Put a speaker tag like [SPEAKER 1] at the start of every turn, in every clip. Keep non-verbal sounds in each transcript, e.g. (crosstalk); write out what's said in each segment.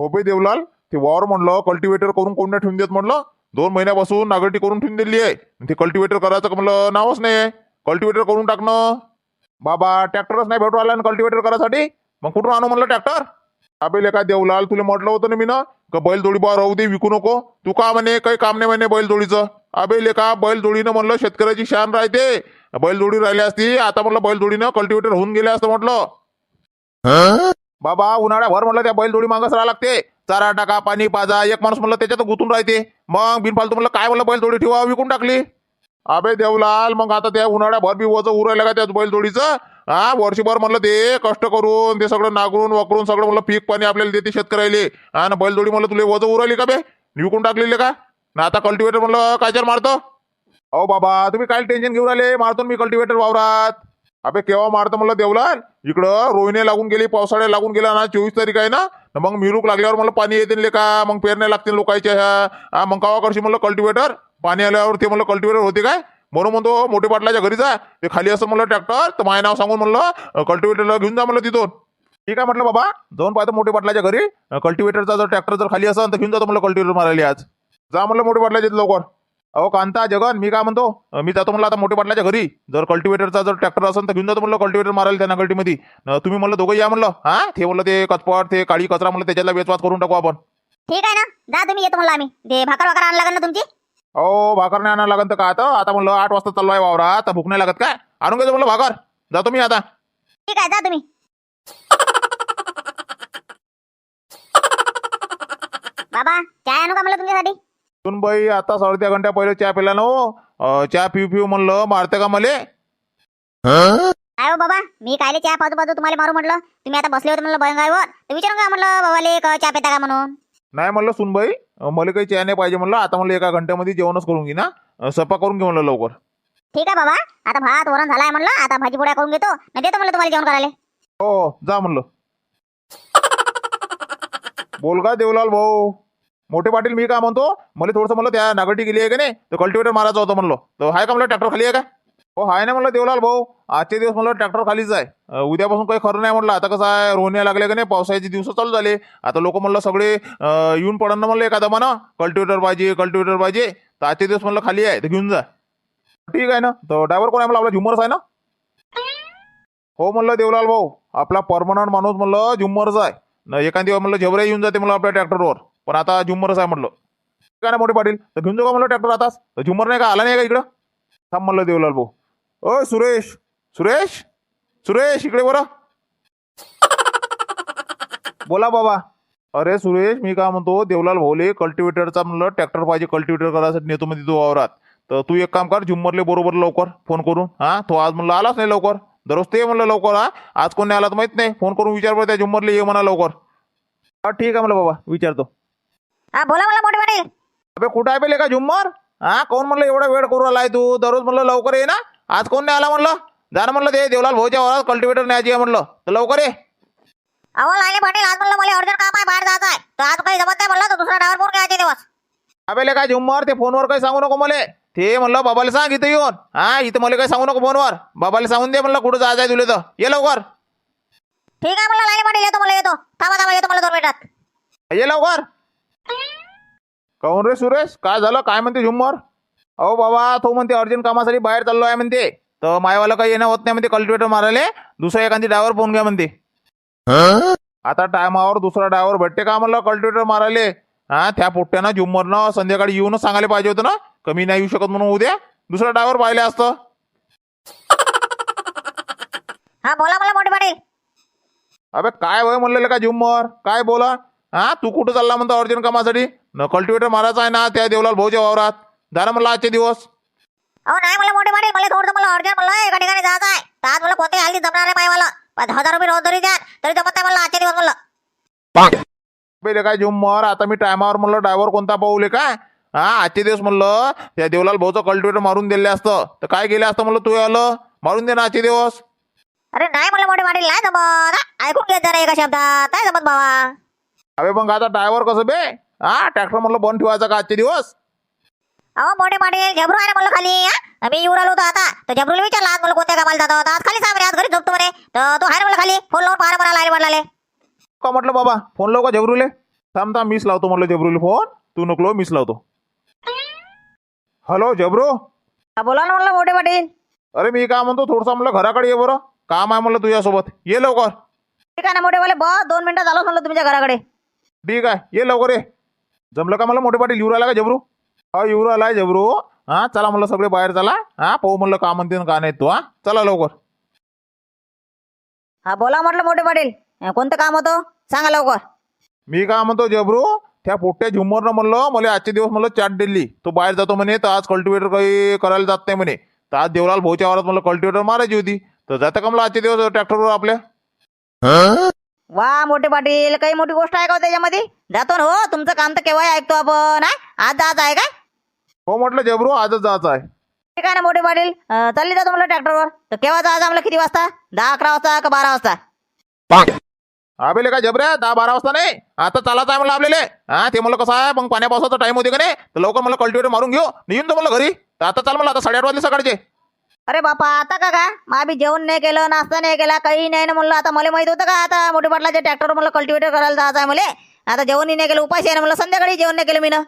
[SPEAKER 1] हो बे देवलाल ते वावर म्हणलं कल्टिवेटर करून कोण नाही ठेवून देत म्हणलं. दोन महिन्यापासून नागरटी करून ठेवून दिली आहे. ते कल्टिवेटर करायचं म्हणलं नावच नाही कल्टिवेटर करून टाकणं. बाबा ट्रॅक्टरच नाही भेटू आला कल्टिवेटर करायसाठी? मग कुठून आणू म्हणलं ट्रॅक्टर अबेले काय देवलाल तुला म्हटलं होतं ना मी ना का बैलजोडी बा राहू दे विकू नको. तू का म्हणे काही काम नाही म्हणे बैलजोडीचं. अबेले का बैलजोडीनं म्हणलं शेतकऱ्याची शान राहते. बैलजोडी राहिली असती आता म्हटलं बैलजोडीनं कल्टिवेटर होऊन गेले असतं म्हटलं. बाबा उन्हाळ्याभर म्हणलं त्या बैलजोडी मागच राहा लागते. चारा टाका पाणी पाजा एक माणूस म्हणलं त्याच्यात गुंतून राहते. मग बिनफालतू म्हणलं काय म्हणलं बैलजोडी ठेवा विकून टाकली. अबे देवलाल मग आता त्या उन्हाळ्याभर बी वज उरायला का त्या बैलजोडीचं. हा वर्षभर म्हणलं ते कष्ट करून ते सगळं नागरून वकरून सगळं म्हणलं पीक पाणी आपल्याला देते शेतकऱ्याले. आणि बैलजोडी म्हणलं तुला वज उरायली का बे? विकून टाकलेले का? ना आता कल्टिवेटर म्हणलं कायच्यावर मारतो? अहो बाबा तुम्ही काय टेन्शन घेऊन आले मारतो मी कल्टिवेटर वावरात. अबे केव्हा मारतो म्हणलं देवला इकडं रोहिणी लागून गेली पावसाळ्या लागून गेला ना चोवीस तारीख आहे ना? मग मिरूक लागल्यावर मला पाणी येतील का? मग पेरण्या लागतील लोकांच्या ह्या. मग कावा करशी म्हणलं कल्टिवेटर पाणी आल्यावर ते म्हणलं कल्टिवेटर होते काय? म्हणून म्हणतो मोठे पाटलाच्या घरी जा. ते खाली असं म्हणलं ट्रॅक्टर तर माझे नाव सांगून म्हणलं कल्टिवेटरला घेऊन जा म्हणलं तिथून. ठीक आहे म्हटलं बाबा जाऊन पाहतो मोठे पाटलाच्या घरी. कल्टिवेटरचा जर ट्रॅक्टर जर खाली असेल तर घेऊन जातो म्हणलं कल्टिवेटर मारायला आज. जा म्हणलं मोठे पाटलाच्या लवकर. अहो कांता जगन मी काय म्हणतो? मी जातो म्हणलं आता मोठे पाटलाच्या घरी. जर कल्टिवेटरचा जर ट्रॅक्टर असेल तर घेऊन जातो म्हणलं कल्टिवेटर मारायला त्या नागलटीमध्ये अं, तुम्ही म्हणलं दोघं या म्हणलं. हा? ते म्हणलं ते कचपट ते काळी कचरा म्हणलं त्याच्यातला वेचवाच करून टाकू आपण.
[SPEAKER 2] ठीक आहे ना? जा तुम्ही येतो म्हणलं आम्ही. ते भाकर वाकर आणला लागेल ना तुमची?
[SPEAKER 1] अहो भाकर नाही आणायला लागत का आता? आता म्हणलं आठ वाजता चालू आहे वावरा आता भूक नाही लागत काय? आणून घ्यायचं म्हणलं भाकर. जातो मी आता.
[SPEAKER 2] ठीक आहे जा तुम्ही. बाबा चाय आणू का मला तुमच्यासाठी?
[SPEAKER 1] बाई आता अर्ध्या घंट्या पहिले चहा पिला ना हो. चहा पिऊ पिऊ म्हणलं मारते का मले?
[SPEAKER 2] काय हो बाबा मी कायले चहा पाहतो पाहतो तुम्हाला मारू म्हटलं? तुम्ही आता बसले होते म्हणलं बंगाईवर तर विचारून का म्हटलं बाबाले क- चहा पिता का म्हणून?
[SPEAKER 1] नाही म्हणलं सुनबाई मला काही चहा नाही पाहिजे म्हणलं. आता म्हणलं एका घंट्यामध्ये जेवणच करून घे ना. स्वयंपाक करून घे म्हणलं लवकर.
[SPEAKER 2] ठीक आहे बाबा आता भात वरण झालाय म्हणलं आता भाजी पोळ्या करून घेतो. नाही देतो म्हणलं तुम्हाला जेवण करायला.
[SPEAKER 1] हो जा म्हणलं. बोल का देवलाल भाऊ? मोठे पाटील मी काय म्हणतो? मला थोडंसं म्हणलं त्या नागरटी गेली आहे का नाही? तर कल्टिवेटर मारायचं होतं म्हणलं. तर हाय का म्हणलं ट्रॅक्टर खाली आहे का? हो हाय ना म्हणलं देवलाल भाऊ. आजचे दिवस म्हणलं ट्रॅक्टर खालीच आहे. उद्यापासून काही खरं नाही म्हणलं. आता कसं आहे रोहण्या लागले का नाही? पावसाळ्याचे दिवस चालू झाले. आता लोक म्हणलं सगळे येऊन पडन ना म्हणलं एखादा म्हणा. कल्टिवेटर पाहिजे कल्टिवेटर पाहिजे. तर आजचे दिवस म्हणलं खाली आहे. तर घेऊन जा. ठीक आहे ना? तर ड्रायव्हर कोण आहे म्हणलं? आपला झुमरस आहे ना? हो म्हणलं देवलाल भाऊ. आपला परमनंट माणूस म्हणलं झुम्मरच आहे. एखादी म्हणलं झेवऱ्या येऊन जाते म्हणलं आपल्या ट्रॅक्टरवर. पण आता झुम्मरच आहे म्हटलं. काय ना मोठे पाटील तर घेऊन जाऊ का म्हणलं ट्रॅक्टर आताच? तर झुम्मर नाही का आला नाही का इकडं? थांब म्हणलं देवलाल भाऊ. ओ सुरेश सुरेश सुरेश इकडे बरं. बोला बाबा. अरे सुरेश मी काय म्हणतो देवलाल भाऊले कल्टिवेटरचा म्हणलं ट्रॅक्टर पाहिजे कल्टिवेटर करायसाठी नेतो म्हणजे तो वावरात. तर तू एक काम कर झुम्मरले बरोबर लवकर फोन करून हा? तो आज म्हणलं आलाच नाही लवकर. दररोज ते म्हणलं लवकर हा? आज कोणी आला तर माहीत नाही. फोन करून विचार बरं त्या झुम्मरले ये म्हणा लवकर. हा ठीक आहे म्हणलं बाबा विचारतो.
[SPEAKER 2] हा बोला मला मोठे पाटील
[SPEAKER 1] अबे कुठं आहे पेले का झुम्मर? हा कोण म्हणलं एवढा वेळ करू आलाय तू? दररोज म्हणलं लवकर ये ना. आज कोण नाही आला म्हणलं? जा ना म्हणलं ते देवलाल भाऊच्या वरात कल्टिवेटर न्यायची आहे म्हणलं. तर लवकर ये.
[SPEAKER 2] अहो लाले पाटील आज म्हणलं मला अर्जंट काम आहे बाहेर जायचं आहे तर आज काही जमत नाही म्हणलं तर दुसरा ड्रायव्हर फोन घ्यायचे दिवस.
[SPEAKER 1] अबे काय झुम्मर? ते फोनवर काही सांगू नको मला. ते म्हणलं बाबाला सांग इथं येऊन. हा इथं मला काही सांगू नको फोनवर. बाबाला सांगून दे म्हणलं कुठं जायचं आहे तुला तर. ये लवकर.
[SPEAKER 2] ठीक आहे म्हणलं लाले पाटील येतो मला येतो. थांबा थांबा येतो मला दोन मिनिटात.
[SPEAKER 1] ये लवकर. काऊन रे सुरेश? काय झालं? काय म्हणते झुम्मर? अहो बाबा तो म्हणते अर्जंट कामासाठी बाहेर चाललो आहे म्हणते. तर मायवाला काही येणं होत नाही म्हणते कल्टिवेटर मारायला. दुसरा एखादी ड्रायव्हर फोन घ्या म्हणते. आता टायमावर दुसरा ड्रायव्हर भेटते का म्हणलं? कल्टिवेटर मारायले. हा त्या पोट्ट्यानं झुम्मरनं संध्याकाळी येऊनच सांगायला पाहिजे होतं ना? कमी नाही येऊ शकत म्हणून उद्या. दुसरा ड्रायव्हर पाहिले असतं.
[SPEAKER 2] हा बोला मला मोठे पाटील
[SPEAKER 1] अबे काय वय म्हणलेलं का झुम्मर? काय बोला? हा तू कुठं चालला म्हणतो अर्जंट कामासाठी? न कल्टिवेटर मारायचा आहे ना त्या देवलाल भाऊच्या वावरात. झालं म्हणलं आजचे दिवस.
[SPEAKER 2] अहो नाही मला मोठे पाटील मला थोडं मला अर्जंट म्हणलं एका ठिकाणी जायचं आहे. तर आज मला कोणत्याही हल्ली जमणार नाही मायवाला? पण हजार रुपये रोज तरी द्या तरी जमत नाही म्हणलं आजच्या दिवस म्हणलं.
[SPEAKER 1] पहिले काय झुम्मर आता मी टायमावर म्हणलं ड्रायव्हर कोणता पाहूले काय? हा आजचे दिवस म्हणलं त्या देवलाल भाऊचं कल्टिवेटर मारून दिले असतं. तर काय केलं असतं म्हणलं तू आलं? मारून दे ना आजचे दिवस.
[SPEAKER 2] अरे नाही मला मोठे पाटील नाही जमत. ऐकून घेत जरा एका शब्दात. नाही जमत बाबा
[SPEAKER 1] अबे मग आता ड्रायव्हर कसं बे? हा ट्रॅक्टर म्हणलं बंद ठेवायचा का आजचे दिवस?
[SPEAKER 2] अहो मोठे पाटील झबरू आहे ना म्हणलं खाली हा? मी येऊन आलो होतो आता. तर झबरूला विचारला आज मला कोणत्या कामाला जातो? आज खाली सांग आज घरी झोपतो म्हणे. तर तो ना मला खाली फोन लावून पाहा मला लाईन म्हणाले.
[SPEAKER 1] का म्हटलं बाबा फोन लावू का झबरूले? थांब थांब मीच लावतो म्हणलं जबरूला फोन तू नको मीच लावतो. हॅलो जबरू
[SPEAKER 3] हा, बोला ना म्हणलं मोठे पाटील.
[SPEAKER 1] अरे मी काय म्हणतो थोडंसं म्हणलं घराकडे ये बरं. काम आहे म्हणलं तुझ्यासोबत. ये लवकर.
[SPEAKER 3] ठीक आहे ना मोठे वाले बस दोन मिनिटं झालं म्हणलं तुमच्या घराकडे.
[SPEAKER 1] ठीक आहे ये लवकर ये. जमलं का मला मोठे पाटील? येऊ राहिला का जबरू? हा येऊ राहिलाय जबरू. हा चला म्हणलं सगळे बाहेर चला. हा पाहू म्हणलं का म्हणते का नाही तू हा. चला लवकर.
[SPEAKER 3] हा बोला म्हटलं मोठे पाटील. अं, कोणतं काम होतं? सांगा लवकर.
[SPEAKER 1] मी काय म्हणतो जबरू? त्या पोट्ट्या झुम्मरनं म्हणलं मला आजचे दिवस म्हणलं चाट दिली. तो बाहेर जातो म्हणे तर आज कल्टिवेटर काही करायला जात नाही म्हणे. तर आज देवलाल भाऊच्या वावरात मला कल्टिवेटर मारायची होती. तर जातं का मला आजचे दिवस ट्रॅक्टरवर आपल्या?
[SPEAKER 3] वा मोठे पाटील काही मोठी गोष्ट आहे का हो त्याच्यामध्ये? जातो ना हो तुमचं काम तर केव्हाही ऐकतो आपण हा? आज आज आहे काय?
[SPEAKER 1] हो म्हटलं जबरू आजच जायचं आहे.
[SPEAKER 3] ठीक आहे ना मोठे पाटील. अं, चालली जातो म्हणलं ट्रॅक्टरवर. तर केव्हा जायचं आम्हाला किती वाजता? दहा अकरा वाजता का बारा वाजता?
[SPEAKER 1] आबेले काय जबऱ्या दहा बारा वाजता नाही. आता चालायचं आहे म्हणलं आपल्याला हा ते म्हणलं कसं आहे? मग पाण्या पावसाचा टाइम होते का नाही? तर लवकर मला कल्टिवेटर मारून घेऊ. येऊन तो म्हणलं घरी. तर आता चाल मला आता साडेआठ वाजले सकाळचे.
[SPEAKER 3] अरे बापा आता का का? मग आम्ही जेवण नाही केलं नाश्ता नाही केला काही नाही ना म्हणलं. आता मला माहीत होतं का आता मोठे पाटलाच्या ट्रॅक्टरवर मला कल्टिवेटर करायला जायचं आहे मला? आता जेवणही नाही केलं उपाशी आहे ना मला संध्याकाळी जेवण नाही केलं मी ना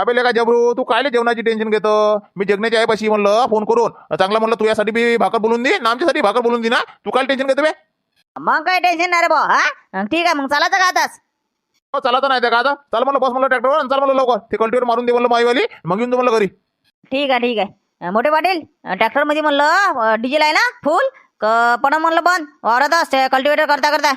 [SPEAKER 1] आबेले काय जबरू तू कायले जेवणाची टेन्शन घेतो? मी जगण्याची आहे पाशी म्हणलं फोन करून. चांगला म्हणलं तुझ्यासाठी बी भाकर बोलून दे ना आमच्यासाठी भाकर बोलून दे ना. तू काय टेन्शन घेतो बे?
[SPEAKER 3] मग काही टेन्शन नाही रे भाऊ हा? ठीक आहे मग चालायचं का आताच?
[SPEAKER 1] हो चालत नाही ते का आता? चाल म्हणलं बस म्हणलं ट्रॅक्टरवर आणि चाल म्हणलं लवकर. ते कल्टिवेटर मारून दे म्हणलं माईवाली मग येऊन तू म्हणलं घरी.
[SPEAKER 3] ठीक आहे ठीक आहे. मोठे पाटील ट्रॅक्टरमध्ये म्हणलं डिझेल आहे ना फुल क पण म्हणलं बंद वावरातच कल्टिवेटर करता करता.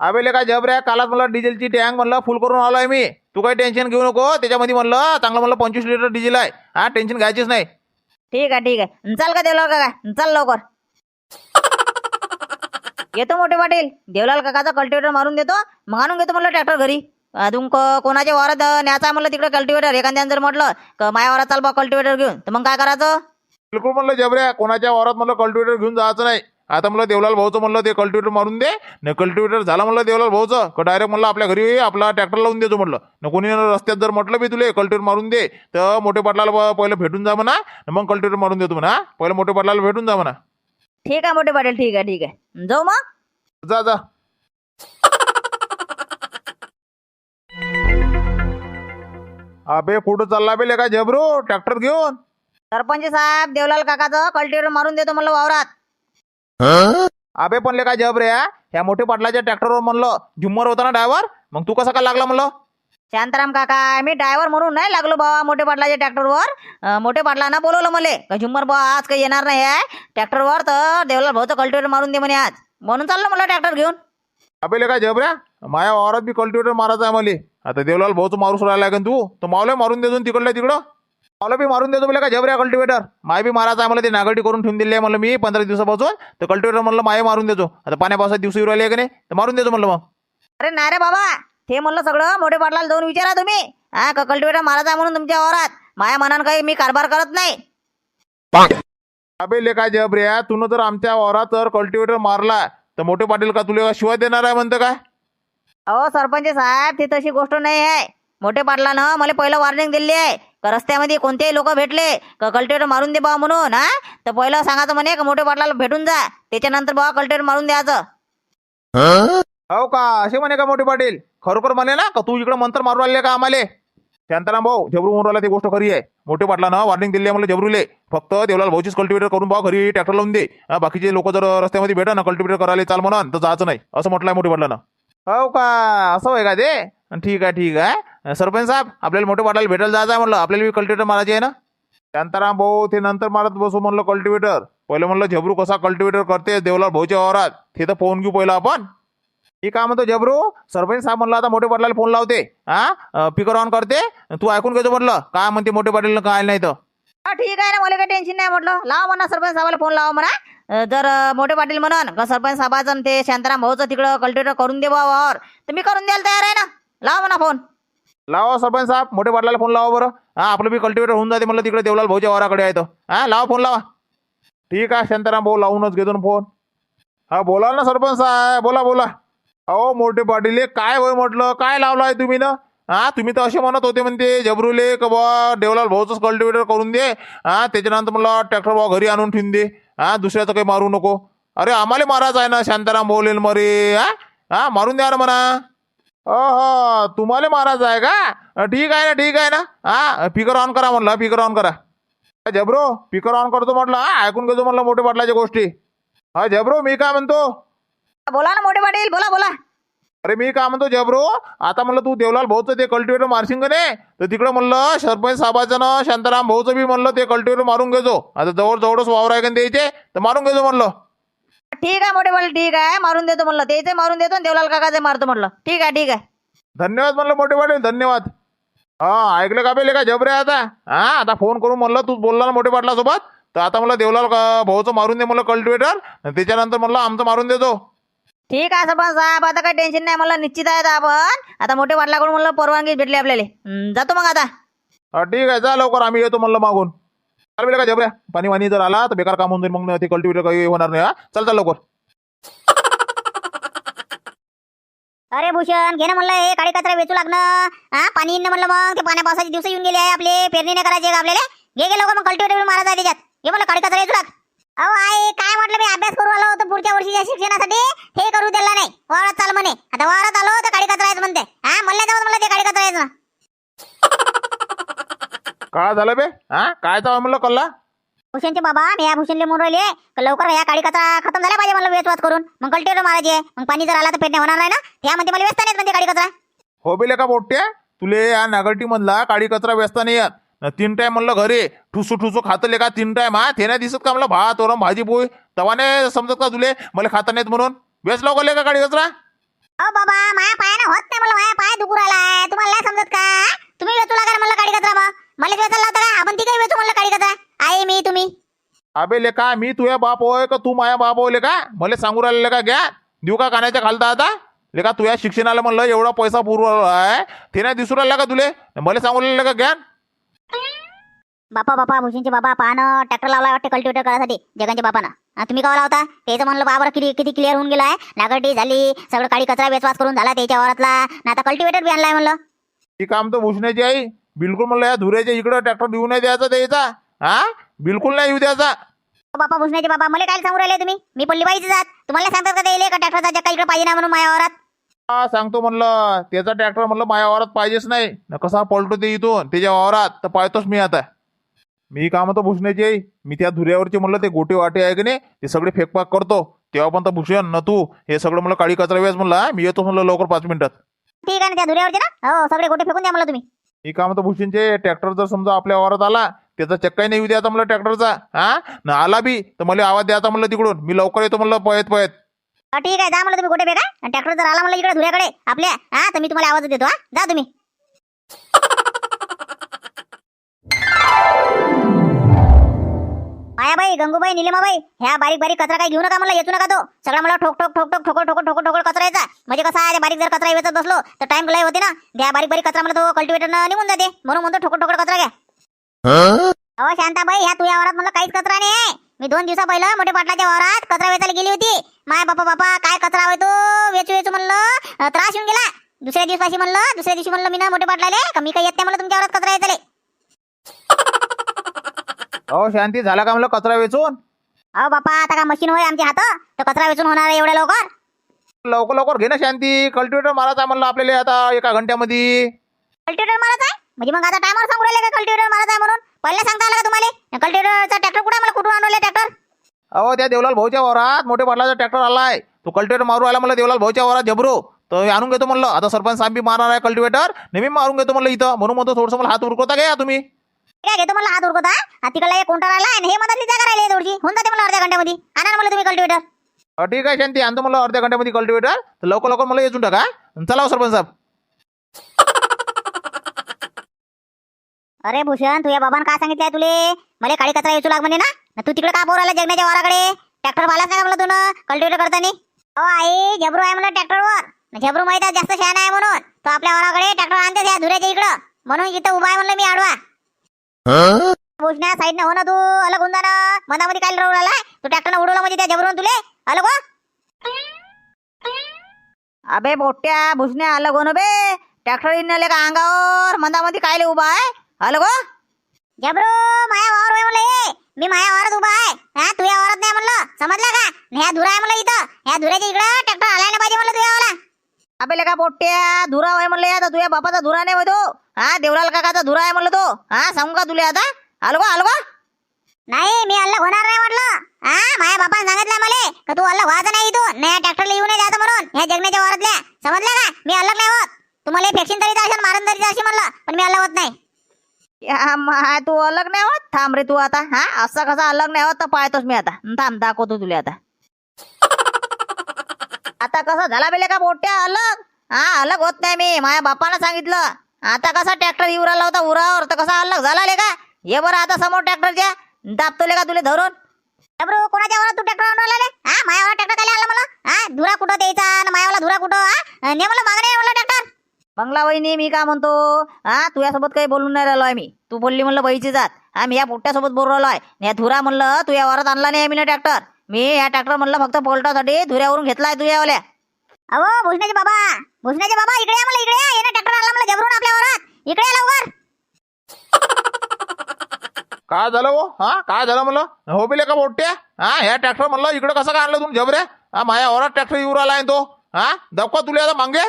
[SPEAKER 1] आबेले काय जबऱ्या कालाच म्हणलं डिझेलची टँक म्हणलं फुल करून आलोय मी. तू काही टेन्शन घेऊ नको त्याच्यामध्ये म्हणलं चांगलं म्हणलं पंचवीस लिटर डिझेल आहे. हा टेन्शन घ्यायचीच नाही.
[SPEAKER 3] ठीक आहे ठीक आहे. चाल का देवलाल काका? चाल लवकर. (laughs) येतो मोठे पाटील. देवलाल काकाचा कल्टिवेटर मारून देतो. मग आणून घेतो म्हणलं ट्रॅक्टर घरी. अजून को- कोणाच्या वावरात अं, न्यायचा आहे म्हणलं तिकडे कल्टिवेटर एखाद्यानं जर म्हटलं का माझ्या वावरात चाल बा कल्टिवेटर घेऊन. तर मग काय करायचं?
[SPEAKER 1] बिलकुल म्हणलं जबऱ्या कोणाच्या वावरात म्हणलं कल्टिवेटर घेऊन जायचं नाही. आता म्हणलं देवलाल भाऊचं म्हणलं ते कल्टिवेटर मारून दे. न कल्टिवेटर झालं म्हणलं देवलाल भाऊचं का डायरेक्ट म्हणलं आपल्या घरी आपला ट्रॅक्टर लावून देतो म्हणलं. न कोणी रस्त्यात जर म्हटलं मी तुले कल्टिवेटर मारून दे. तर मोठे पाटलाला ब- पहिलं भेटून जा म्हणा. न मग कल्टिवेटर मारून देतो म्हणा. पहिलं मोठे पाटलाला भेटून जा म्हणा.
[SPEAKER 3] ठीक आहे मोठे पाटील ठीक आहे ठीक आहे. जाऊ मग.
[SPEAKER 1] जा जा. अबे कुठं चालला बेले काय जबरू ट्रॅक्टर घेऊन?
[SPEAKER 3] सरपंच साहेब देवलाल काकाचं कल्टिवेटर मारून देतो म्हणलं वावरात.
[SPEAKER 1] अबे पण ले काय जबरे ह्या मोठे पाटलाच्या ट्रॅक्टरवर म्हणलं झुम्मर होता ना ड्रायव्हर? मग तू कसा काय लागला म्हणलं?
[SPEAKER 3] शांताराम काका मी ड्रायव्हर म्हणून नाही लागलो बाबा मोठे पाटलाच्या ट्रॅक्टरवर. अं, मोठे पाटलानं बोलवलं मले का झुम्मर बा आज काही येणार नाही आहे. ट्रॅक्टरवर तर देवलाल भाऊचं कल्टिवेटर मारून दे म्हणे आज. म्हणून चाललो मला ट्रॅक्टर घेऊन.
[SPEAKER 1] अबे काय जबऱ्या माझ्या वावरात बी कल्टिवेटर मारायचं आहे मला. आता देवलाल भाऊचं मारूस राहिला का तू? तर मावला मारून देतो ना तिकडल्या तिकडं? मावला बी मारून देतो मला काय जबऱ्या कल्टिवेटर माय बी मारायचं आहे मला ते नागडी करून ठेवून दिली आहे म्हणलं मी पंधरा दिवसापासून. तर कल्टिवेटर म्हणलं माय मारून देतो. आता पाण्या पावसात दिवस येऊ राहिले का नाही? तर मारून देतो म्हणलं मग.
[SPEAKER 3] अरे नाही रे बाबा ते म्हणलं सगळं मोठे पाटलाला जाऊन विचारा तुम्ही. हा का कल्टिवेटर मारायचा आहे म्हणून तुमच्या वावरात? माया मनानं काही मी कारभार करत नाही.
[SPEAKER 1] अबे ले काय जबऱ्या तू जर आमच्या वावरात जर कल्टिवेटर मारला तर मोठे पाटील का तुला शिवाय देणार आहे म्हणतं काय?
[SPEAKER 3] अहो सरपंच साहेब ती तशी गोष्ट नाही आहे. मोठे पाटलानं मला पहिलं वॉर्निंग दिली आहे का रस्त्यामध्ये कोणतेही लोक भेटले का कल्टिवेटर मारून दे बा म्हणून हा? तर पहिलं सांगायचं म्हणे का मोठे पाटलाला भेटून जा. त्याच्यानंतर बाबा कल्टिवेटर मारून द्यायचं
[SPEAKER 1] हो का? असे म्हणे का मोठे पाटील? खरोखर म्हणे ना? का तू इकडे मंत्र मारू राहिले का आम्हाला? शांताराम भाऊ झबरू म्हणून राहिला ती गोष्ट खरी आहे. मोठे पाटलानं वॉर्निंग दिली आहे मला झबरूले. फक्त देवलाल भाऊचीच कल्टिवेटर करून भाऊ घरी ट्रॅक्टर लावून दे. हा, बाकीचे लोक जर रस्त्यामध्ये भेटा ना कल्टिवेटर करायला चाल म्हणा तर जायचं नाही. असं म्हटलंय मोठे पाटलानं. हो का? असं होय का ते? ठीक आहे ठीक आहे. सरपंच साहेब आपल्याला मोठे वाटायला भेटायला जायचं आहे म्हणलं. आपल्याला कल्टिवेटर मारायचे आहे ना? शांताराम भाऊ ते नंतर मारत बसू म्हणलं कल्टिवेटर पहिलं म्हणलं झबरू कसा कल्टिवेटर करते? देवलाल भाऊच्या वावरात. ते तर फोन घेऊ पहिला आपण. ठीक काय म्हणतो जबरू सरपंच साहेब म्हणलं आता मोठे पाटलाला फोन लावते. हा पिकर ऑन करते. तू ऐकून घेतो म्हटलं काय म्हणते मोठे पाटील काय नाही तर.
[SPEAKER 3] हा ठीक आहे ना मला काही टेन्शन नाही म्हटलं. लावा म्हणा सरपंच साहेबाला फोन लावा म्हणा. जर मोठे पाटील म्हणन का सरपंच साहेबाचं ते शांताराम भाऊचं तिकडं कल्टिवेटर करून दे वावर तर मी करून द्यायला तयार आहे ना. लावा म्हणा फोन
[SPEAKER 1] लावा सरपंच साहेब मोठे पाटलाला फोन लावा बरं. हा आपलं बी कल्टिवेटर होऊन जाते म्हणलं तिकडे देवलाल भाऊच्या वाराकडे आहे तर हा लावा फोन लावा. ठीक आहे शांताराम भाऊ लावूनच घेतो फोन हा बोला ना सरपंच साहेब बोला बोला. अहो मोठे पाटील काय होय म्हटलं? काय लावलं आहे तुम्ही ना? हा तुम्ही तर असे म्हणत होते म्हणते जबरुले का बा देवलाल भाऊचंच कल्टिवेटर करून दे. हा त्याच्यानंतर मला ट्रॅक्टर बा घरी आणून ठेवून दे. हा दुसऱ्याचं काही मारू नको. अरे आम्हाला मारायचं आहे ना शांताराम बोलेल मरे हा? हा मारून द्या ना म्हणा. हो तुम्हाला मारायचं आहे का? ठीक आहे ना ठीक आहे ना. हा स्पीकर ऑन करा म्हणलं स्पीकर ऑन करा. जबरो स्पीकर ऑन करतो म्हटलं हा ऐकून घेतो म्हटलं मोठे पाटलाच्या गोष्टी. हा जबरो मी काय म्हणतो?
[SPEAKER 3] बोला ना मोठे पाटील बोला बोला.
[SPEAKER 1] अरे मी काय म्हणतो जबरो आता म्हणलं तू देवलाल भाऊचं ते कल्टिवेटर मारशिंग नाही? तर तिकडं म्हणलं सरपंच साहेबाचं ना शांताराम भाऊचं बी म्हणलं ते कल्टिवेटर मारून घेतो आता जवळ जवळच वावर आहे का द्यायचे तर मारून घेतो म्हणलं.
[SPEAKER 3] ठीक आहे मोठे पाटील ठीक आहे. मारून देतो म्हणलं. त्याचे मारून देतो आणि देवलाल काकाचे मारतो म्हणलं. ठीक आहे ठीक आहे.
[SPEAKER 1] धन्यवाद म्हणलं मोठे पाटील धन्यवाद. हा ऐकलं का बेले का जबरे आता? हा आता फोन करून म्हणलं तू बोलला ना मोठे पाटलासोबत? तर आता म्हणलं देवलाल का- भाऊचं मारून दे म्हणलं कल्टिवेटर. त्याच्यानंतर म्हणलं आमचं मारून देतो
[SPEAKER 3] ठीक आहे सरपंच साहेब आता काही टेन्शन नाही मला निश्चित आहे आपण. आता मोठे पाटलाकडून म्हणलं परवानगी भेटली आपल्याला. हं, जातो मग आता.
[SPEAKER 1] हा ठीक आहे जा लवकर आम्ही येतो म्हणलं मागून. चाल का जबऱ्या पाणी वाणी जर आला तर बेकार काम होऊन जाईल मग ते कल्टिवेटर काही होणार नाही हा. चल चल लवकर.
[SPEAKER 2] अरे भूषण घे ना म्हणलं हे काळी कचरा वेचू लागणं. हा पाणी येईन ना म्हणलं मग ते पाण्या पावसाचे दिवस येऊन गेले आहे आपले पेरणी नाही करायचे का आपल्याला? घे गे लवकर मग कल्टिवेटर मारायचा आहे त्याच्यात. हे म्हणलं काळी कचरा वेचू लाग. अहो आई काय म्हटलं मी? अभ्यास करू आलो होतो पुढच्या वर्षीच्या शिक्षणासाठी. हे करू दिला नाही. वावरात चाल म्हणे. आता वावरात आलो तर काळी कचरा म्हणते. हा म्हणलं जाऊ म्हणलं ते काळी कचरा ना
[SPEAKER 1] काय झालं बे? हा? काय चालू आहे म्हणलं कल्ला?
[SPEAKER 2] भूषणचे बाबा मी या भूषणले का लवकर या काळी कचरा खतम झाला पाहिजे म्हणलं वेचवाच करून. मग कल्टिवेटर मारायचे. मग पाणी जर आला तर पेटणे होणार नाही ना? त्यामध्ये मला व्यस्त नाही म्हणते काळी कचरा.
[SPEAKER 1] हो बेले का पोट्टे तुले या नागरटी मधला काळी कचरा व्यस्त नाही येत. न तीन टाइम म्हणलं घरी. ठुसू ठुसू खातले का तीन टाइम हा ते नाही दिसत का म्हणलं? भात वरम भाजी पोळी. तवा नाही समजत का तुले? मला खाता नाहीत म्हणून. वेच लवकर का काळी कचरा?
[SPEAKER 2] अहो बाबा माया पायानं होत नाही मला माया पाय दुखू राहिलाय. तुम्हाला नाही समजत का? तुम्ही वेचू लागा म्हणलं काळी कचरा मग. मला वेचायला लावता का? आपण तिकडे वेचू म्हणलं काळी कचरा. आई मी तुम्ही.
[SPEAKER 1] अबे लेका मी तुझ्या बाप होय का तू माया बाप होय लेका? मला सांगू राहिले का? घ्या. देऊ का कानाच्या खालता आता? लेका तुझ्या शिक्षणाला म्हणलं एवढा पैसा पुरव आहे ते नाही दिसू राहिला का तुले? मला सांगू राहिले का? घ्या.
[SPEAKER 2] बापा बापा भूषणचे बाबा पाहणं ट्रॅक्टर लावला वाटते कल्टिवेटर करायसाठी जगांच्या बापानं. हा, तुम्ही कवा लावता? त्याचं म्हणलं बाबर किती किती क्लिअर होऊन गेलाय नागरटी झाली सगळं काळी कचरा वेचवाच करून झाला त्याच्या वरातला ना आता कल्टिवेटर बी आणलाय म्हणलं.
[SPEAKER 1] ही काम तर भूषणाची आई. बिलकुल म्हणलं या धुऱ्याच्या इकडं ट्रॅक्टर देऊ नाही द्यायचा द्यायचा हा? बिलकुल नाही येऊ द्यायचा.
[SPEAKER 2] अहो बापा भूषणाचे बाबा मला काय सांगू राहिले तुम्ही? मी पल्ली पाहिजे जात तुम्हाला सांगतात का ते का ट्रॅक्टरचा जक्का इकडे पाहिजे ना म्हणून माझ्या वरात
[SPEAKER 1] हा सांगतो म्हणलं. त्याचा ट्रॅक्टर म्हणलं माझ्या वावरात पाहिजेच नाही. न कसा पलटो ते इथून त्याच्या वावरात. तर पाहतोच मी आता. मी काम तर भूषणाची आई मी त्या धुऱ्यावरचे म्हणलं ते गोटे वाटे आहे की नाही ते सगळे फेकपाक करतो. तेव्हा पण तर भूषण न तू. हे सगळं म्हणलं काळी कचरा वेस म्हणलं मी येतो म्हणलं लवकर पाच मिनिटात.
[SPEAKER 2] ठीक आहे ना त्या धुऱ्यावरचे ना? हो सगळे गोटे फेकून द्या मला तुम्ही.
[SPEAKER 1] मी काम तर भूषणचे ट्रॅक्टर जर समजा आपल्या वावरात आला त्याचा चक्काही नाही येऊ द्यायचा म्हणलं ट्रॅक्टरचा हा? न आला बी तर मला आवाज द्यायचा म्हणलं तिकडून. मी लवकर येतो म्हणलं पळत पळत.
[SPEAKER 2] हा, ठीक आहे जा म्हणलं तुम्ही गोटे फेका. आणि ट्रॅक्टर जर आला म्हणलं इकडे धुऱ्याकडे आपल्या हा तर मी तुम्हाला आवाज देतो हा. जा तुम्ही. गंगूबाई निलिमाबाई ह्या बारीक बारीक कचरा काही घेऊ नका मला येतो नका तो. सगळा मला ठोक ठोक ठोक ठोक ठोको ठोको ठोको ठोको कचरा यायचा म्हणजे कसा आहे बारीक जर कचरा वेचत बसलो तर टाइम लय होते ना. त्या बारीक बारीक कचरा मला तो कल्टिवेटर निघून जाते. म्हणून म्हणतो ठोको ठोको कचरा घ्या. अहो शांताबाई ह्या तुझ्या वावरात मला काहीच कचरा नाही आहे. मी दोन दिवसा पहिलं मोठे पाटलाच्या वावरात कचरा वेचायला गेली होती. माय बापा बापा काय कचरा होय तो? वेचू वेचू म्हणलं त्रास येऊन गेला. दुसऱ्या दिवसाशी म्हणलं दुसऱ्या दिवशी म्हणलं मी ना मोठे पाटलाले मी काही येत नाही म्हणलं तुमच्या वावरात कचरा वेचायला.
[SPEAKER 1] अहो शांती झाला का म्हणलं कचरा वेचून?
[SPEAKER 2] अहो बापा आता का मशीन होय आमच्या हात? तर कचरा वेचून होणार आहे एवढ्या लवकर?
[SPEAKER 1] लवकर लवकर घे ना शांती. कल्टिवेटर मारायचा म्हणलं आपल्याला आता एका घंट्यामध्ये.
[SPEAKER 2] कल्टिवेटर मारत आहे? म्हणजे मग आता टायमावर सांगू राहिले का कल्टिवेटर मारत आहे म्हणून? पहिला सांगता आलं का तुम्हाला? कल्टिवेटरचा ट्रॅक्टर कुठे मला कुठून आणले ट्रॅक्टर
[SPEAKER 1] अहो त्या देवलाल भाऊच्या वावरात मोठे पाटलाचा ट्रॅक्टर आलाय. तो कल्टिवेटर मारू आला म्हणलं देवलाल भाऊच्या वावरात जबरो तर आणून घेतो म्हणलं. आता सरपंच साहेब बी मारणार आहे कल्टिवेटर नेहमी मारून घेतो म्हणलं इथं. म्हणून म्हणतो थोडंसं मला हात उरकवता घ्या तुम्ही.
[SPEAKER 2] काय घेतो मला हात उरकत हा? तिकडला एक कोणता राहिला आणि हे मधातली जागा राहिली थोडीशी होऊन जाते मला अर्ध्या घंट्यामध्ये. आणा ना मला तुम्ही कल्टिवेटर
[SPEAKER 1] अ, ठीक आहे शांती. आणतो म्हणलं अर्ध्या घंट्यामध्ये कल्टिवेटर तर लवकर लवकर मला येचून टाका चला हो सरपंच साहेब.
[SPEAKER 2] अरे भूषण तुझ्या बाबानं काय सांगितलंय तुले? मला काळी कचरा येचू लाग म्हणे ना. न तू तिकडे का बोरायला जगण्याच्या वाराकडे? ट्रॅक्टर बालाच नाही का मला तुनं? कल्टिवेटर करताना? अहो आई झबरू आहे म्हणलं ट्रॅक्टरवर. झबरू माहीत आहे जास्त शहाणा आहे म्हणून. तो आपल्या वाराकडे ट्रॅक्टर आणते त्या धुऱ्याच्या इकडं. म्हणून इथं उभा आहे म्हणलं मी आडवा. भूषणा साईडनं हो ना तू. अलग होऊन जा ना. मधामध्ये काय राहू राहिला तू ट्रॅक्टरनं उडवलं म्हणजे त्या झबरून तुले? अलग हो.
[SPEAKER 3] अबे बोट्या भुसण्या आलं गो न बे. ट्रॅक्टर इनले का अंगावर? मंदामध्ये कायले उभा आहे? आलं गो
[SPEAKER 2] जबरू माया वावर आहे म्हणलं हे. मी माया वावरात उभा आहे. हा तुझ्या वावरात नाही म्हणलं? समजलं का? ह्या धुरा आहे म्हणलं इथं. ह्या धुऱ्याच्या इकडं ट्रॅक्टर आलाय ना पाहिजे म्हणलं तुझ्या वाला
[SPEAKER 3] आपल्याला का पोट्या धुरा आहे म्हणलं आता तुझ्या बापाचा धुरा नाही होय तो. हा देवलाल काकाचा धुरा आहे म्हणलं तो. हा सांगू का तुला आता? आलो का
[SPEAKER 2] नाही मी अलग होणार नाही म्हटलं. हा माझ्या बापाने सांगितलं मला. का तू अलग व्हायचं नाही इथून? नाही ट्रॅक्टरला येऊ नये जायचं म्हणून. ह्या जगण्याच्या वारातल्या समजलं का? मी अलग नाही होत. तुम्हाला फेक्शन तरी जाशील मारण तरी जाशील म्हणलं पण मी अलग होत नाही.
[SPEAKER 3] या मा- तू अलग नाही होत? थांब रे तू आता. हा असा कसा अलग नाही होत? तर पाहतोच मी आता. थांब दाखवतो तुला आता. आता कसा झाला बेले का मोठ्या अलग हा अलग होत नाही मी. माझ्या बापानं सांगितलं. आता कसा ट्रॅक्टर येऊ राहिला होता उरावर तर कसा अलग झाला ले का? ये बरं आता समोर ट्रॅक्टरच्या दाबतोले का तुले धरून?
[SPEAKER 2] डबरू कोणाच्या वरात तू ट्रॅक्टर आणून हा मायावाला ट्रॅक्टर काय मला? हा धुरा कुठं द्यायचा मायावाला धुरा कुठं? हा ने मला मागणे मला ट्रॅक्टर
[SPEAKER 3] बंगला वहिनी मी काय म्हणतो हा तुझ्यासोबत काही बोलून नाही राहिलो आहे मी. तू बोलली म्हणलं बहीची जात. हा मी या पोट्ट्यासोबत बोलू राहिलो आहे. या धुरा म्हणलं तू या वरात आणला नाही मी ट्रॅक्टर मी या ट्रॅक्टर म्हणलं फक्त पोल्टासाठी धुऱ्यावरून घेतलाय तुझ्यावाल्या
[SPEAKER 2] अहो भुसण्याचे बाबा भुसण्याचे बाबा इकडे या मला इकडे या आणला मला जबरून आपल्या वरात. इकडे या लवकर. (laughs)
[SPEAKER 1] काय झालं हो? हा? काय झालं म्हणलं? हो बिले का मोठ्या हा? ह्या ट्रॅक्टर म्हणलं इकडं कसं काय आणलं तुम्ही? झबऱ्या हा माझ्या वरात ट्रॅक्टर येऊ राहिला आहे तो. हा? दबका तुला आता मागे.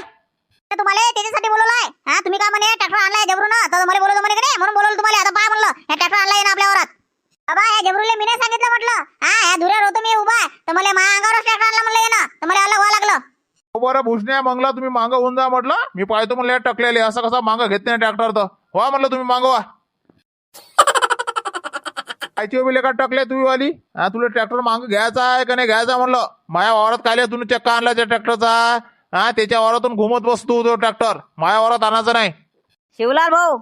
[SPEAKER 2] तर तुम्हाला त्याच्यासाठी बोलवलं आहे हा तुम्ही काय म्हणे ट्रॅक्टर आणलाय जबरून तर मला बोलवलं म्हणे का नाही? म्हणून बोलवलं तुम्हाला. आता पाय म्हणलं हे ट्रॅक्टर आणलाय ना आपल्या वरात. बाबा या जबरूले मी नाही सांगितलं म्हटलं. हा या धुऱ्यावर होतो मी उभा आहे, तर मला माझ्या अंगावरच ट्रॅक्टर आणला म्हणलं ये ना तर मला अलग व्हावं लागलं.
[SPEAKER 1] बरं भुसण्या मंगला तुम्ही मागं होऊन जा म्हटलं. मी पाहतो म्हणलं या टकलेले असं कसं मागं घेत नाही ट्रॅक्टर तर. हो म्हणलं तुम्ही मागवा कायची (laughs) बिले का टकले तुम्ही वाली हा तुला ट्रॅक्टर मागं घ्यायचा आहे का नाही घ्यायचा म्हणलं माझ्या वावरात काय तुम्ही चक्का आणला त्या ट्रॅक्टरचा हा त्याच्या वावरातून घुमत बसतो तो ट्रॅक्टर माझ्या वावरात आणायचा नाही.
[SPEAKER 3] शिवलाल भाऊ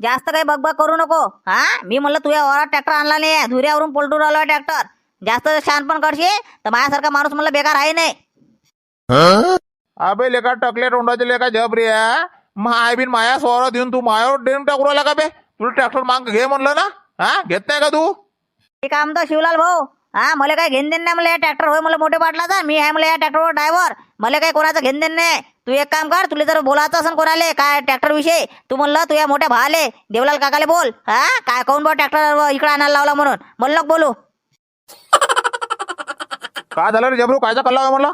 [SPEAKER 3] जास्त काही बगबग करू नको. हा मी म्हणलं तुझ्या वरात ट्रॅक्टर आणला नाही धुऱ्यावरून पलटून राहिलो ट्रॅक्टर जास्त शहाणपण करशील तर माझ्यासारखा माणूस म्हणलं बेकार आहे नाही.
[SPEAKER 1] अबे लेका टकले तोंडाचे लेका झबरिया माय बिन माया स्वरात येऊन तू मायावर देऊन टाकू राहिला का बे? तुला ट्रॅक्टर माग घे म्हणलं ना हा? घेत नाही का तू?
[SPEAKER 3] हे काम तर शिवलाल भाऊ हा? मला काही घेण देण नाही मला या ट्रॅक्टर होय मला मोठे पाटलाचा मी आहे मला या ट्रॅक्टरवर ड्रायव्हर मला काही कोणाचं घेण देण नाही. तू एक काम कर तुला जर बोलायचं असेल कोणाले काय ट्रॅक्टर विषयी तू म्हणलं तू या मोठ्या भाले देवलाल काकाले बोल. हा? काय काऊन बा ट्रॅक्टर इकडे आणायला लावला म्हणून? म्हणलं बोलू?
[SPEAKER 1] काय झालं रे जबरू? कायचा कल्ला म्हणलं?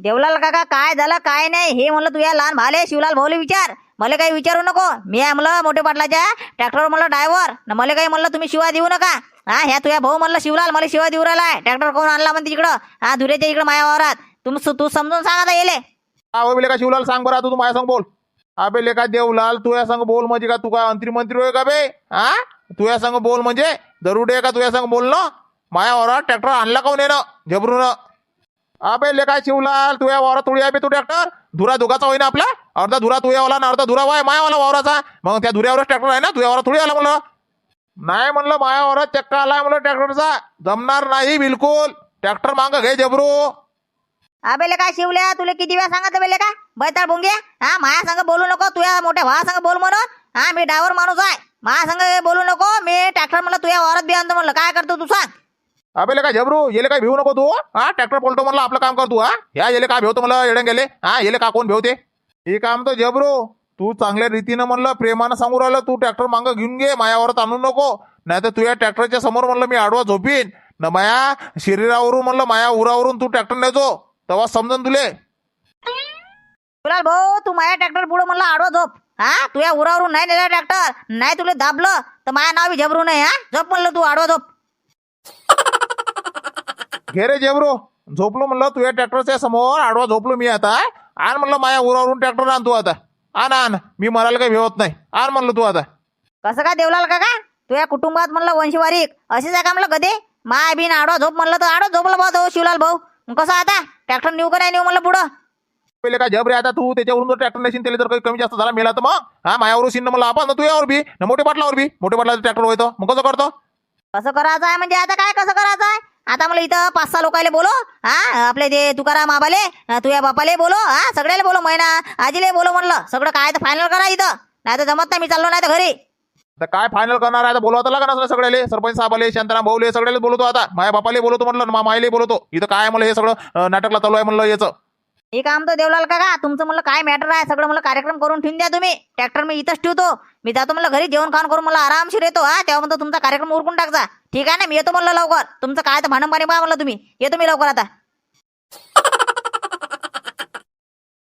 [SPEAKER 3] देवलाल काका काय झालं काय नाही? हे म्हणलं तुझ्या लहान भाले शिवलाल भाऊले विचार. मला काही विचारू नको. मी आहे म्हणलं मोठे पाटलाच्या ट्रॅक्टरवर म्हणलं ड्रायव्हर. न मला काही म्हणलं तुम्ही शिवा देऊ नका. हा ह्या तुझ्या भाऊ म्हणलं शिवलाल मला शिवा देऊ राहिला ट्रॅक्टर कोण आणला म्हणते इकडं हा धुरेच्या इकडं माया वावरात. तुम्ही तू समजून सांगा आता येले.
[SPEAKER 1] हा हो लेका शिवलाल सांग बरं आता तू माझ्या संग बोल. अबे लेका देवलाल तुझ्या संग बोल म्हणजे का? तू काय अंतरी मंत्री होय का बे? हा? तुझ्या संग बोल म्हणजे? दरुडे का तुझ्या संग बोल ना माया वावरात ट्रॅक्टर आणला काऊन हो येणं झबरून अबे लेका शिवलाल तू या वावरात तुळी आहे बे तू ट्रॅक्टर धुरा दोघाचा होईना आपला. अर्धा धुरा तुया यावाला ना अर्धा धुरा वाय मायावाला वावराचा. मग त्या धुऱ्यावरच ट्रॅक्टर आहे ना तुया वावरात थोडी आला म्हणलं. नाही म्हणलं माया वावरात चक्का आलाय म्हणलं ट्रॅक्टरचा जमणार नाही बिलकुल. ट्रॅक्टर मांग घे जबरू.
[SPEAKER 3] अबेले काय शिवल्या? तुला किती वेळा सांगत बेले का? बैताळ भुंगे? हा माया संग बोलू नको तुझ्या मोठ्या भावा संग बोल म्हणून. हा मी ड्रायव्हर माणूस आहे. माया संग बोलू नको मी ट्रॅक्टर म्हणलं तुझ्या वावरात बी आणतो म्हणलं. काय करतो तू सांग.
[SPEAKER 1] अबे काय झबरू येले काय भिवू नको तू हा? ट्रॅक्टर पलटो म्हणलं आपलं काम कर तू हा? ह्या येले काय भेवतो मला येडं गेले हा येले का कोण भेवते? हे काम तर झबरू तू चांगल्या रीतीनं म्हणलं प्रेमानं सांगू राहिलं तू ट्रॅक्टर मागं घेऊन घे मायावरत आणू नको. नाही तर तुझ्या ट्रॅक्टरच्या समोर म्हणलं मी आडवा झोपीन. न माया शरीरावरून म्हणलं माया उरावरून तू ट्रॅक्टर नेतो तेव्हा समजन तुले.
[SPEAKER 3] भाऊ तू माया ट्रॅक्टर पुढे म्हणलं आडवा झोप. हा तुझ्या उरावरून नाही नेला ट्रॅक्टर नाही तुला दाबलं तर माया नाव बी झबरू नाही हा? झोप म्हणलं तू आडवा झोप.
[SPEAKER 1] घे रे जेबरू झोपलो म्हणलं तुझ्या ट्रॅक्टरच्या समोर आडवा झोपलो मी आता. आण म्हणलं माया उरावरून ट्रॅक्टर आण तू आता. आण आण. मी मरायला काही भेवत नाही. आण म्हणलं तू आता.
[SPEAKER 3] कसं काय देवलाल काका? तुझ्या कुटुंबात म्हणलं वंशवारीक. अशीच आहे का म्हणलं कधी माय बिन आडवा झोप म्हणलं तर आडवा झोपलं भाऊ तो शिवलाल भाऊ. मग कसं आता? ट्रॅक्टर नेऊ का नाही नेऊ म्हणलं पुढं?
[SPEAKER 1] पहिले काय जबरे आता तू? त्याच्यावरून जर ट्रॅक्टर नशीन त्याला जर काही कमी जास्त झाला मेला तर मग? हा मायावर सीन मला आपण ना तू यावर बी. न मोठे पाटलावर बी. मोठे पाटलाचं ट्रॅक्टर होतं मग कसं करतो?
[SPEAKER 3] कसं करायचं आहे म्हणजे आता? काय कसं करायचं आहे? आता मला इथं पाच सहा लोकायले बोलो हा? आपले ते तुकाराम आबाले तुया तुझ्या बापाले बोलो हा? सगळ्याला बोलो महिना आजीले बोलो म्हणलं. सगळं काय तर फायनल करा इथं. नाही तर जमत नाही मी चाललो नाही तर घरी.
[SPEAKER 1] आता काय फायनल करणार आहे? आता बोलवता लागणार असं सगळ्याले. सरपंच साहेबाले शांताराम भाऊले सगळ्याला बोलवतो आता. माझ्या बापाले बोलवतो म्हटलं मा मायले बोलवतो इथं काय म्हणलं हे सगळं? नाटकला चालू आहे म्हणलं याचं.
[SPEAKER 3] हे काम तर देवलाल का तुमचं म्हणलं काय मॅटर आहे? सगळं मला कार्यक्रम करून ठेवून द्या तुम्ही. ट्रॅक्टर मी इथंच ठेवतो. मी जातो म्हणलं घरी जेवण खाऊन करून मला आरामशीर येतो हा. तेव्हा म्हणतो तुमचा कार्यक्रम उरकून टाकचा ठीक आहे ना? मी येतो म्हणलं लवकर. तुमचं काय तर भांडण पाणी पहा म्हणलं तुम्ही. येतो मी लवकर आता.